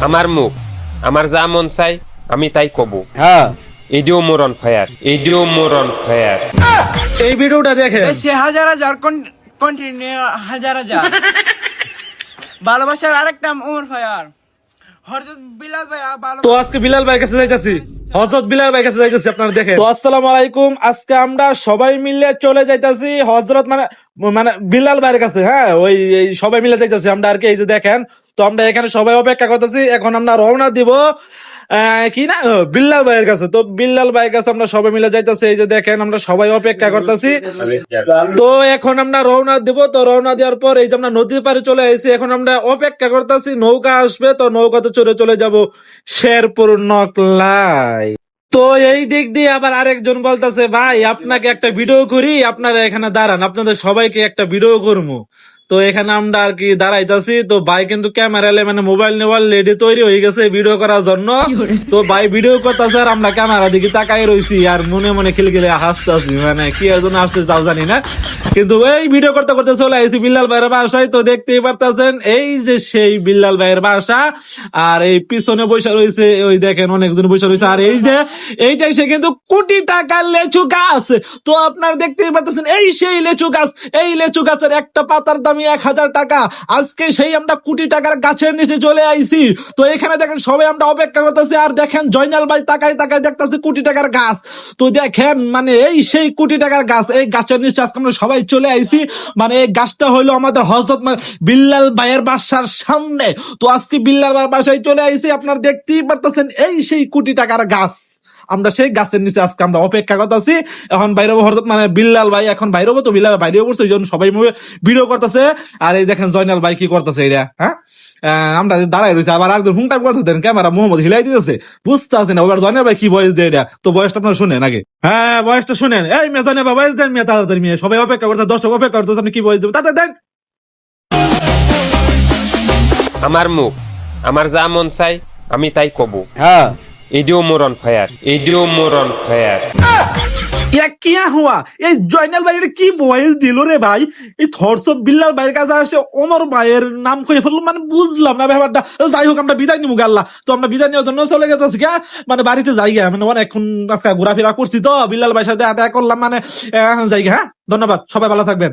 আমার মুখ আমার যা মন চাই আমি তাই কব। হ্যাঁ। এডিও মোরন ফায়ার এডিও মোরন ফায়ার এই ভিডিওটা দেখে সে হাজার হাজার কন্টিনিউ হাজার হাজার। ভালোবাসার আরেকটা উমর ফায়ার হরজত বিলাল ভাই ভালো তো আজকে বিলাল কাছে হজরত বিলাল কাছে তো আসসালামু আলাইকুম, আজকে আমরা সবাই মিলে চলে যাইতাছি হজরত মানে মানে বিলাল ভাইয়ের কাছে হ্যাঁ ওই সবাই মিলে যাইতাছি আমরা আর কি, এই যে দেখেন। তো আমরা এখানে সবাই অপেক্ষা করতেছি, এখন আমরা রওনা দিব কি না? বিল্লাল ভাইয়ের কাছে। তো বিল্লাল ভাইয়ের কাছে আমরা সবাই মিলে যাইতাছি, এই যে দেখেন, আমরা সবাই অপেক্ষা করতেছি। তো এখন আমরা রওনা দিব। তো রওনা দেওয়ার পর এই যে আমরা নদীর পাড়ে চলে এসেছি এখন আমরা অপেক্ষা করতেছি, নৌকা আসবে, তো নৌকাতে চড়ে চলে যাব শেরপুর নকলাই তো এই দিক দিয়ে আবার আরেকজন বলতেছে, ভাই, আপনাকে একটা ভিডিও করি, আপনারা এখানে দাঁড়ান, আপনাদের সবাইকে একটা ভিডিও করব। তো এখানে আমরা আর কি দাঁড়াইতাছি। তো ভাই কিন্তু ক্যামেরা মানে মোবাইল নেওয়ার লেডি তৈরি হয়ে গেছে ভিডিও করার জন্য। তো ভাই ভিডিও করতেছে আর আমরা ক্যামেরা দিকে তাকাই রইছি আর মনে মনে খিলখিলে হাসতেছি। মানে কি এর জন্য হাসতেছি তাও জানি না। কিন্তু এই ভিডিও করতে করতে চলে আসছি বিল্লাল ভাইয়ের বাসায়। তো দেখতেই পারতেছেন এই যে সেই বিল্লাল ভাইয়ের বাসা। আর এই পিছনে বসে রয়েছে ওই দেখেন অনেকজন বসে রয়েছে আর এই যে এইটাই সে কিন্তু কোটি টাকার লেচু গাছ। তো আপনারা দেখতেই পাচ্ছেন এই সেই লেচু গাছ এই লেচু গাছের একটা পাতার দামই এক হাজার টাকা। আজকে সেই আমরা কোটি টাকার গাছের নিচে চলে আইছি। তো এখানে দেখেন সবাই আমরা অপেক্ষা করতেছি, আর দেখেন জয়নাল ভাই তাকাই তাকাই দেখতেছি কোটি টাকার গাছ। তো দেখেন মানে এই সেই কোটি টাকার গাছ, এই গাছের নিচে আজকে আমরা সবাই চলে আইছি। মানে এই গাছটা হইল আমাদের হজরত বিল্লাল ভাইয়ের বাসার সামনে। তো আজকে বিল্লাল ভাইয়ের বাসায় চলে আইছি, আপনার দেখতেই পারতেছেন এই সেই কোটি টাকার গাছ। আমরা সেই গাছের নিচে আজকে আমরা অপেক্ষা করতেছি। এখন বাইরে মানে বিল্লাল ভাই এখন বাইরে হব তো বিল্লাল ভাই বাইরে পড়ছে ওই জন্য সবাই মিলে ভিডিও করতেছে। আর এই দেখেন জয়নাল ভাই কি করতেছে এটা হ্যাঁ? আমরা দাঁড়াই রয়েছে আবার একজন হুংটার করতে দেন ক্যামেরা মোহাম্মদ হিলাই দিতেছে। বুঝতে আছে না এবার জয়নাল ভাই কি বয়স দেয় এটা তো বয়সটা আপনারা শুনেন আগে। হ্যাঁ বয়সটা শুনেন। এই মেয়ে জয়নাল ভাই বয়স দেন মেয়ে তাড়াতাড়ি মেয়ে। সবাই অপেক্ষা করতে দর্শক অপেক্ষা করতেছে আপনি কি বয়স দেবেন? তাতে দেন। আমার মুখ আমার যা মন চাই আমি তাই কব। হ্যাঁ। এডিও মোরন ফায়ার এডিও মোরন ফায়ার। ইয়া কিয়া হুয়া? এই জয়নাল ভাই কি বয়স দিল রে ভাই? এই থরস বিল্লাল ভাইয়ের কাছে আসে অমর ভাইয়ের নাম কয়ে ফেলল মানে বুঝলাম না ব্যাপারটা। যাই হোক, আমরা বিদায় নিবো আল্লাহ তো আমরা বিদায় নেওয়ার জন্য চলে গেছি গা মানে বাড়িতে যাই গা মানে অনেকক্ষণ আজকে ঘোরাফেরা করছি তো, বিল্লাল ভাইয়ের সাথে আটা করলাম মানে যাই হ্যাঁ? ধন্যবাদ, সবাই ভালো থাকবেন।